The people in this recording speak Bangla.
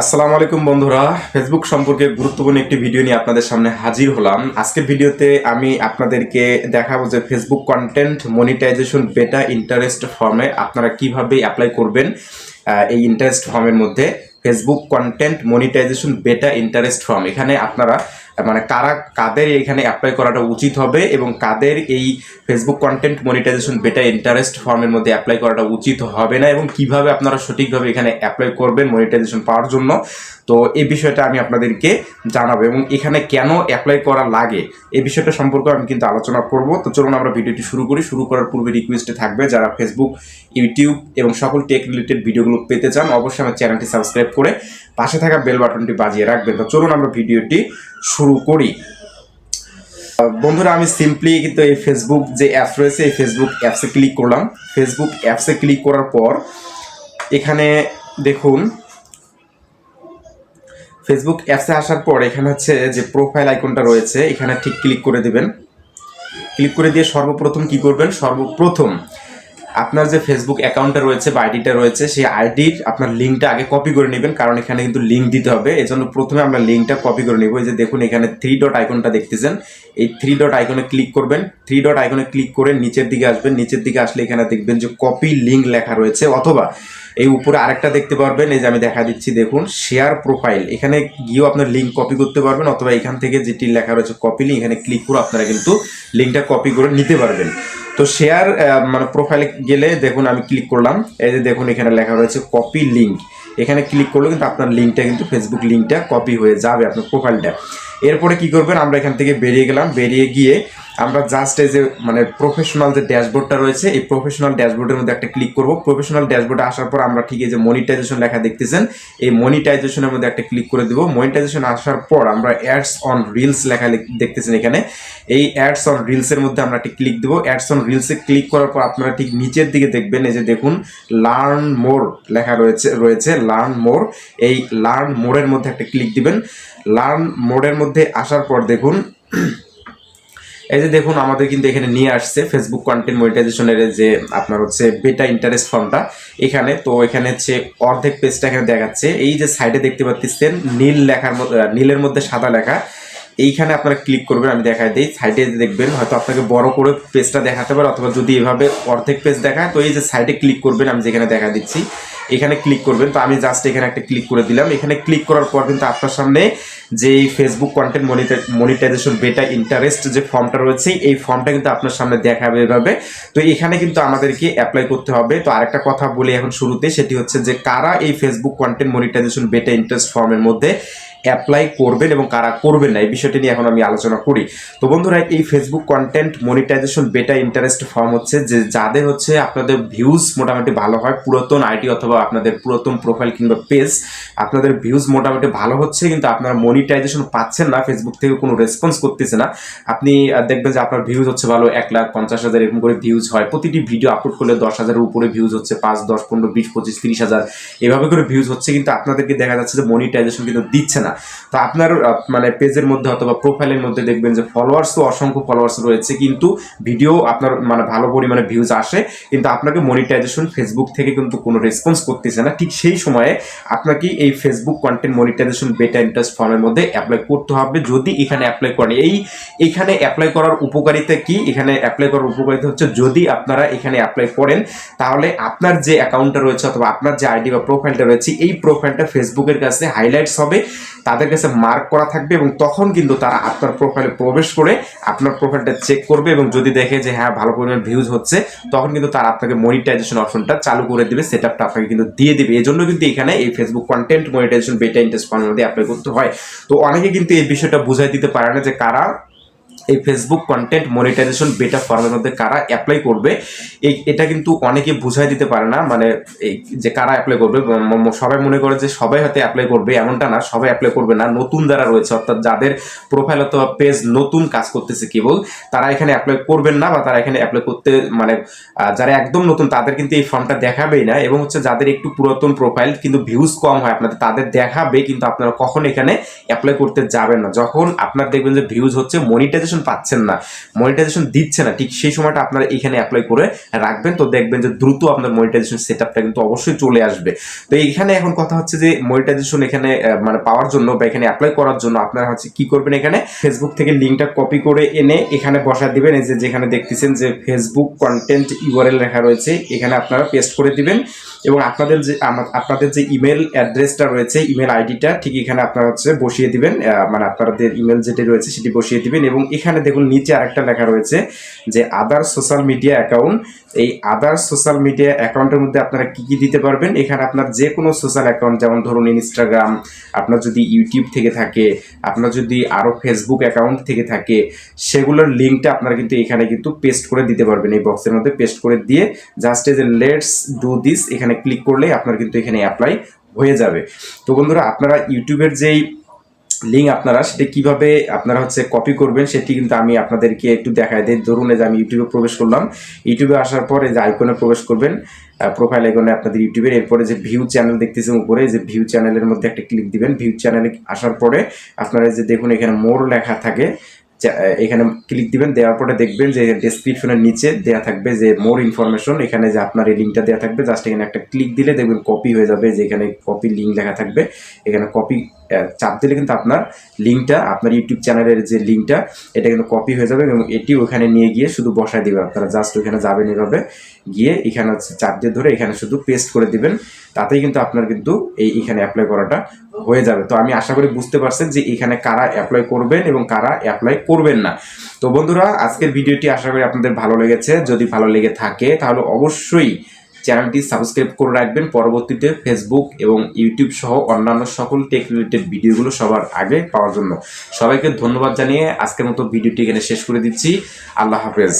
আসসালামু আলাইকুম বন্ধুরা। ফেসবুক সম্পর্কে গুরুত্বপূর্ণ একটি ভিডিও নিয়ে আপনাদের সামনে হাজির হলাম। আজকের ভিডিওতে আমি আপনাদেরকে দেখাবো যে Facebook content monetization beta interest ফর্মে আপনারা কীভাবে অ্যাপ্লাই করবেন এই ইন্টারেস্ট ফর্মের মধ্যে। Facebook content monetization beta interest form এখানে আপনারা মানে কারা, কাদের এখানে অ্যাপ্লাই করাটা উচিত হবে এবং কাদের এই Facebook content monetization beta interest ফর্মের মধ্যে অ্যাপ্লাই করাটা উচিত হবে না এবং কীভাবে আপনারা সঠিকভাবে এখানে অ্যাপ্লাই করবেন মনিটাইজেশন পাওয়ার জন্য। তো এই বিষয়টা আমি আপনাদেরকে জানাব এবং এখানে কেন অ্যাপ্লাই করা লাগে এই বিষয়টা সম্পর্কে আমি কিন্তু আলোচনা করব। তো চলুন আমরা ভিডিওটি শুরু করি। শুরু করার পূর্বে রিকোয়েস্টে থাকবে যারা ফেসবুক ইউটিউব এবং সকল টেক রিলেটেড ভিডিওগুলো পেতে চান, অবশ্যই আমার চ্যানেলটি সাবস্ক্রাইব করে পাশে থাকা বেল বাটনটি বাজিয়ে রাখবেন। তো চলুন আমরা ভিডিওটি শুরু করি। বন্ধুরা, আমি সিম্পলি কিন্তু এই ফেসবুক যে অ্যাপস রয়েছে, এই ফেসবুক অ্যাপসে ক্লিক করলাম। ফেসবুক অ্যাপসে ক্লিক করার পর, এখানে দেখুন ফেসবুক অ্যাপসে আসার পর এখানে হচ্ছে যে প্রোফাইল আইকনটা রয়েছে, এখানে ঠিক ক্লিক করে দেবেন। ক্লিক করে দিয়ে সর্বপ্রথম কি করবেন? সর্বপ্রথম আপনার যে ফেসবুক অ্যাকাউন্টটা রয়েছে বা আইডিটা রয়েছে, সেই আইডির আপনার লিঙ্কটা আগে কপি করে নেবেন, কারণ এখানে কিন্তু লিঙ্ক দিতে হবে। এজন্য প্রথমে আমরা লিঙ্কটা কপি করে নেব। এই যে দেখুন, এখানে থ্রি ডট আইকনটা দেখতেছেন। এই থ্রি ডট আইকনে ক্লিক করবেন। থ্রি ডট আইকনে ক্লিক করে নিচের দিকে আসবেন। নিচের দিকে আসলে এখানে দেখবেন যে কপি লিঙ্ক লেখা রয়েছে। অথবা এই উপরে আরেকটা দেখতে পারবেন। এই যে আমি দেখা দিচ্ছি, দেখুন শেয়ার প্রোফাইল এখানে গিয়েও আপনার লিঙ্ক কপি করতে পারবেন। অথবা এখান থেকে যেটি লেখা রয়েছে কপি লিঙ্ক এখানে ক্লিক করে আপনারা কিন্তু লিঙ্কটা কপি করে নিতে পারবেন। তো শেয়ার মানে প্রোফাইলে গেলে দেখুন আমি ক্লিক করলাম। এই যে দেখুন এখানে লেখা রয়েছে কপি লিঙ্ক এখানে ক্লিক করলে কিন্তু আপনার লিঙ্কটা কিন্তু ফেসবুক লিঙ্কটা কপি হয়ে যাবে আপনার প্রোফাইলটা এরপরে কি করবেন? আমরা এখান থেকে বেরিয়ে গেলাম। বেরিয়ে গিয়ে আমরা জাস্ট এই যে মানে প্রফেশনাল যে ড্যাশবোর্ডটা রয়েছে, এই প্রফেশনাল ড্যাশবোর্ডের মধ্যে একটা ক্লিক করব। প্রফেশনাল ড্যাশবোর্ডে আসার পর আমরা ঠিক এই যে মনিটাইজেশন লেখা দেখতেছেন, এই মনিটাইজেশনের মধ্যে একটা ক্লিক করে দিব। মনিটাইজেশন আসার পর আমরা অ্যাডস অন রিলস লেখা দেখতেছেন এখানে। এই অ্যাডস অন রিলসের মধ্যে আমরা একটা ক্লিক দেবো। অ্যাডস অন রিলসে ক্লিক করার পর আপনারা ঠিক নিচের দিকে দেখবেন, এই যে দেখুন লার্ন মোর লেখা রয়েছে রয়েছে লার্ন মোর এই লার্ন মোরের মধ্যে একটা ক্লিক দিবেন। লার্ন মোডের মধ্যে আসার পর দেখুন এই যে দেখুন, আমাদের কিন্তু এখানে নিয়ে আসছে ফেসবুক কন্টেন্ট মনিটাইজেশনের যে আপনার হচ্ছে বেটা ইন্টারেস্ট ফর্মটা এখানে তো এখানে হচ্ছে অর্ধেক পেজটা এখানে দেখাচ্ছে। এই যে সাইডে দেখতে পাচ্ছেন নীল লেখার মধ্যে নীলের মধ্যে সাদা লেখা। এইখানে আপনারা ক্লিক করবেন, আমি দেখাই দিই। সাইডে দেখবেন, হয়তো আপনাকে বড় করে পেজটা দেখাতে পারে, অথবা যদি এভাবে অর্ধেক পেজ দেখায়, তো এই যে সাইডে ক্লিক করবেন, আমি যেখানে দেখা দিচ্ছি। এখানে ক্লিক করবেন। তো আমি জাস্ট এখানে একটা ক্লিক করে দিলাম। এখানে ক্লিক করার পর কিন্তু আপনার সামনে যে Facebook content monetization beta interest যে ফর্মটা রয়েছে, এই ফর্মটা কিন্তু আপনার সামনে দেখাবে এভাবে। তো এখানে কিন্তু আমাদেরকে অ্যাপ্লাই করতে হবে। তো আরেকটা কথা বলি এখন শুরুতে, সেটি হচ্ছে যে কারা এই Facebook content monetization beta interest ফর্মের মধ্যে অ্যাপ্লাই করবেন এবং কারা করবেন না, এই বিষয়টি নিয়ে এখন আমি আলোচনা করি। তো বন্ধুরা, এই Facebook content monetization beta interest form হচ্ছে যে যাদের হচ্ছে আপনাদের ভিউজ মোটামুটি ভালো হয়, পুরাতন আইডি অথবা আপনাদের পুরাতন প্রোফাইল কিংবা পেজ আপনাদের ভিউজ মোটামুটি ভালো হচ্ছে, কিন্তু আপনারা মনিটাইজেশন পাচ্ছেন না ফেসবুক থেকে কোনো রেসপন্স করতেছে না। আপনি দেখবেন যে আপনার ভিউজ হচ্ছে ভালো এক লাখ পঞ্চাশ হাজার, এরকম করে ভিউজ হয়। প্রতিটি ভিডিও আপলোড করলে দশ হাজারের উপরে ভিউজ হচ্ছে, পাঁচ, দশ, পনেরো, বিশ, পঁচিশ, তিরিশ হাজার, এভাবে করে ভিউজ হচ্ছে, কিন্তু আপনাদেরকে দেখা যাচ্ছে যে মনিটাইজেশন কিন্তু দিচ্ছে না। তো আপনার মানে পেজের মধ্যে অথবা প্রোফাইলের মধ্যে দেখবেন যে ফলোয়ার্স তো অসংখ্য ফলোয়ার্স রয়েছে, কিন্তু ভিডিও আপনার মানে ভালো পরিমাণে ভিউজ আসে, কিন্তু আপনাকে মনিটাইজেশন ফেসবুক থেকে কিন্তু কোনো রেসপন্স করতেছে না। ঠিক সেই সময়ে আপনাকে এই Facebook content monetization beta interest ফর্মের মধ্যে অ্যাপ্লাই করতে হবে। যদি এখানে অ্যাপ্লাই করেন, এই, এখানে অ্যাপ্লাই করার উপকারিতা কি? এখানে অ্যাপ্লাই করার উপকারিতা হচ্ছে যদি আপনারা এখানে অ্যাপ্লাই করেন, তাহলে আপনার যে অ্যাকাউন্টটা রয়েছে অথবা আপনার যে আইডি বা প্রোফাইলটা রয়েছে, এই প্রোফাইলটা ফেসবুকের কাছে হাইলাইটস হবে। তাদের কাছে মার্ক করা থাকবে এবং তখন কিন্তু তারা আপনার প্রোফাইলে প্রবেশ করে আপনার প্রোফাইলটা চেক করবে এবং যদি দেখে যে হ্যাঁ ভালো পরিমাণ ভিউজ হচ্ছে, তখন কিন্তু তারা আপনাকে মনিটাইজেশন অপশনটা চালু করে দিবে সেটআপটা আপনাকে কিন্তু দিয়ে দেবে। এই জন্য কিন্তু এখানে এই Facebook content monetization beta interest ফান্ডের মধ্যে অ্যাপ্লাই করতে হয়। তো অনেকে কিন্তু এই বিষয়টা বুঝাই দিতে পারে না যে কারা এই ফেসবুক কন্টেন্ট মনিটাইজেশন বেটা ফর্মের মধ্যে কারা অ্যাপ্লাই করবে, এই, এটা কিন্তু অনেকে বুঝাই দিতে পারে না মানে এই যে কারা অ্যাপ্লাই করবে সবাই মনে করে যে সবাই হয়তো অ্যাপ্লাই করবে, এমনটা না, সবাই অ্যাপ্লাই করবে না, নতুন যারা রয়েছে, অর্থাৎ যাদের প্রোফাইল অথবা পেজ নতুন কাজ করতেছে কেবল, তারা এখানে অ্যাপ্লাই করবেন না বা তারা এখানে অ্যাপ্লাই করতে মানে যারা একদম নতুন, তাদের কিন্তু এই ফর্মটা দেখাবেই না, এবং হচ্ছে যাদের একটু পুরাতন প্রোফাইল কিন্তু ভিউজ কম হয়, আপনাদের, তাদের দেখাবে, কিন্তু আপনারা কখন এখানে অ্যাপ্লাই করতে যাবেন না। যখন আপনার দেখবেন যে ভিউজ হচ্ছে মনিটাইজেশন মনিটাইজেশন পাচ্ছেন না মনিটাইজেশন দিচ্ছে না, ঠিক সেই সময়টা আপনারা এখানে অ্যাপ্লাই করে রাখবেন। তো দেখবেন যে দ্রুত আপনার মনিটাইজেশন সেট আপটা কিন্তু অবশ্যই চলে আসবে। তো এইখানে এখন কথা হচ্ছে যে মনিটাইজেশন এখানে মানে পাওয়ার জন্য বা এখানে অ্যাপ্লাই করার জন্য আপনারা হচ্ছে কি করবেন এখানে? ফেসবুক থেকে লিঙ্কটা কপি করে এনে এখানে বসা দিবেন। এই যে যেখানে দেখতেছেন যে ফেসবুক কন্টেন্ট ইউআরএল লেখা রয়েছে, এখানে আপনারা পেস্ট করে দিবেন। এবং আপনাদের যে আপনাদের যে ইমেল অ্যাড্রেসটা রয়েছে ইমেল আইডিটা ঠিক এখানে আপনারা হচ্ছে বসিয়ে দিবেন মানে আপনাদের ইমেল যেটি রয়েছে সেটি বসিয়ে দিবেন এবং এখানে দেখুন নিচে আরেকটা লেখা রয়েছে যে আদার সোশ্যাল মিডিয়া অ্যাকাউন্ট এই আদার সোশ্যাল মিডিয়া অ্যাকাউন্টের মধ্যে আপনারা কি কি দিতে পারবেন? এখানে আপনার যে কোনো সোশ্যাল অ্যাকাউন্ট যেমন ধরুন ইনস্টাগ্রাম আপনার যদি ইউটিউব থেকে থাকে, আপনার যদি আরও ফেসবুক অ্যাকাউন্ট থেকে থাকে, সেগুলোর লিঙ্কটা আপনারা কিন্তু এখানে কিন্তু পেস্ট করে দিতে পারবেন, এই বক্সের মধ্যে পেস্ট করে দিয়ে just as a let's do this এখানে ক্লিক করলেই আপনার কিন্তু এখানে অ্যাপ্লাই হয়ে যাবে। তো বন্ধুরা, আপনারা ইউটিউবের যেই লিঙ্ক আপনারা, সেটা কীভাবে আপনারা হচ্ছে কপি করবেন, সেটি কিন্তু আমি আপনাদেরকে একটু দেখাই দিই। ধরুন যে আমি ইউটিউবে প্রবেশ করলাম, ইউটিউবে আসার পরে যে আইকনে প্রবেশ করবেন প্রোফাইল আইকনে আপনাদের ইউটিউবের, এরপরে যে ভিউ চ্যানেল দেখতেছেন উপরে যে ভিউ চ্যানেলের মধ্যে একটা ক্লিক দিবেন। ভিউ চ্যানেলে আসার পরে আপনারা যে দেখুন এখানে মোর লেখা থাকে। এখানে ক্লিক দিবেন, দেওয়ার পরে দেখবেন যে ডেসক্রিপশনের নিচে দেওয়া থাকবে যে মোর ইনফরমেশন এখানে যে আপনার এই লিঙ্কটা দেওয়া থাকবে জাস্ট এখানে একটা ক্লিক দিলে দেখবেন কপি হয়ে যাবে যে এখানে কপি লিঙ্ক লেখা থাকবে। এখানে কপি চাপ দিলে কিন্তু আপনার লিঙ্কটা আপনার ইউটিউব চ্যানেলের যে লিঙ্কটা এটা কিন্তু কপি হয়ে যাবে এবং এটি ওখানে নিয়ে গিয়ে শুধু বসায় দিবেন আপনারা জাস্ট ওখানে যাবেন এভাবে, গিয়ে এখানে হচ্ছে চাপ দিয়ে ধরে এখানে শুধু পেস্ট করে দিবেন। তাতেই কিন্তু আপনার কিন্তু এই এখানে অ্যাপ্লাই করাটা হয়ে যাবে। তো আমি আশা করি বুঝতে পারছেন যে এখানে কারা অ্যাপ্লাই করবেন এবং কারা অ্যাপ্লাই করবেন না। তো বন্ধুরা, আজকের ভিডিওটি আশা করি আপনাদের ভালো লেগেছে। যদি ভালো লেগে থাকে, তাহলে অবশ্যই চ্যানেলটি সাবস্ক্রাইব করে রাখবেন। পরবর্তীতে ফেসবুক এবং ইউটিউব সহ অন্যান্য সকল টেক রিলেটেড ভিডিওগুলো সবার আগে পাওয়ার জন্য। সবাইকে ধন্যবাদ জানিয়ে আজকের মতো ভিডিওটি এখানে শেষ করে দিচ্ছি। আল্লাহ হাফেজ।